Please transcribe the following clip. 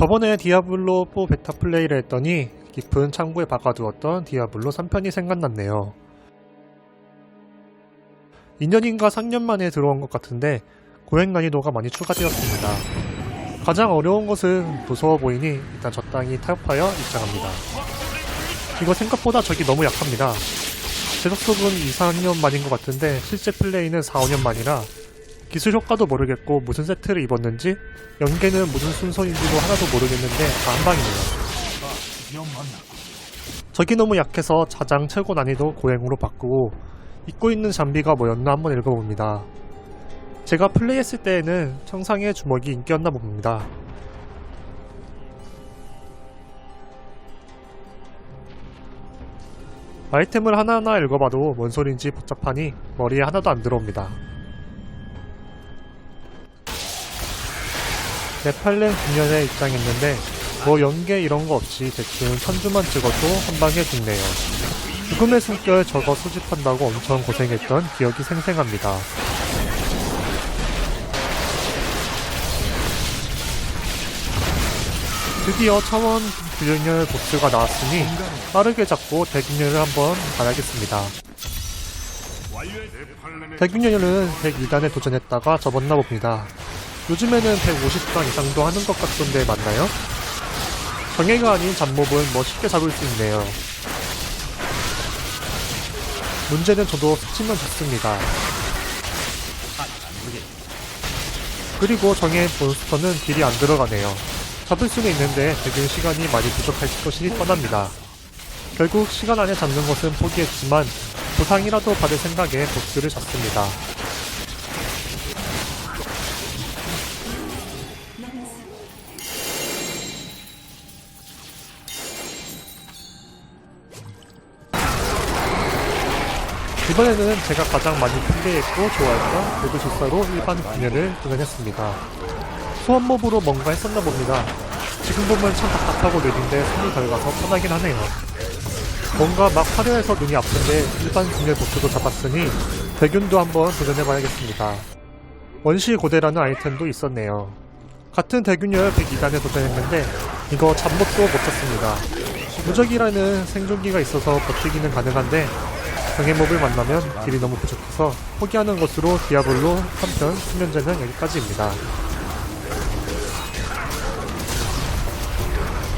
저번에 디아블로 4 베타 플레이를 했더니 깊은 창고에 박아두었던 디아블로 3편이 생각났네요. 2년인가 3년 만에 들어온 것 같은데 고행 난이도가 많이 추가되었습니다. 가장 어려운 것은 무서워 보이니 일단 적당히 타협하여 입장합니다. 이거 생각보다 적이 너무 약합니다. 제속속은 2, 3년 만인 것 같은데 실제 플레이는 4, 5년 만이라 기술 효과도 모르겠고 무슨 세트를 입었는지 연계는 무슨 순서인지도 하나도 모르겠는데 다 한방이네요. 적이 너무 약해서 자장 최고 난이도 고행으로 바꾸고 입고 있는 장비가 뭐였나 한번 읽어봅니다. 제가 플레이했을 때에는 청상의 주먹이 인기였나 봅니다. 아이템을 하나하나 읽어봐도 뭔 소린지 복잡하니 머리에 하나도 안 들어옵니다. 네팔렘 국년에 입장했는데 뭐 연계 이런 거 없이 대충 천주만 찍어도 한 방에 죽네요. 죽음의 숨결 저거 수집한다고 엄청 고생했던 기억이 생생합니다. 드디어 차원 균열 보스가 나왔으니 빠르게 잡고 대균열을 한번 가야겠습니다. 대균열은 102단에 도전했다가 접었나 봅니다. 요즘에는 150단 이상도 하는 것 같던데 맞나요? 정예가 아닌 잡몹은 뭐 쉽게 잡을 수 있네요. 문제는 저도 스치면 죽습니다. 그리고 정예 몬스터는 딜이 안 들어가네요. 잡을 수는 있는데 되길 시간이 많이 부족할 것이 뻔합니다. 결국 시간 안에 잡는 것은 포기했지만 보상이라도 받을 생각에 보스를 잡습니다. 이번에는 제가 가장 많이 플레이했고 좋아했던 레드 조사로 일반 분열을 도전했습니다. 소환몹으로 뭔가 했었나 봅니다. 지금 보면 참 답답하고 느린데 손이 덜 가서 편하긴 하네요. 뭔가 막 화려해서 눈이 아픈데 일반 분열 보스도 잡았으니 대균도 한번 도전해봐야겠습니다. 원시 고대라는 아이템도 있었네요. 같은 대균열 102단에 도전했는데 이거 잡목도 못 찾습니다. 무적이라는 생존기가 있어서 버티기는 가능한데 정해몹을 만나면 딜이 너무 부족해서 포기하는 것으로 디아블로 3편 수면제는 여기까지입니다.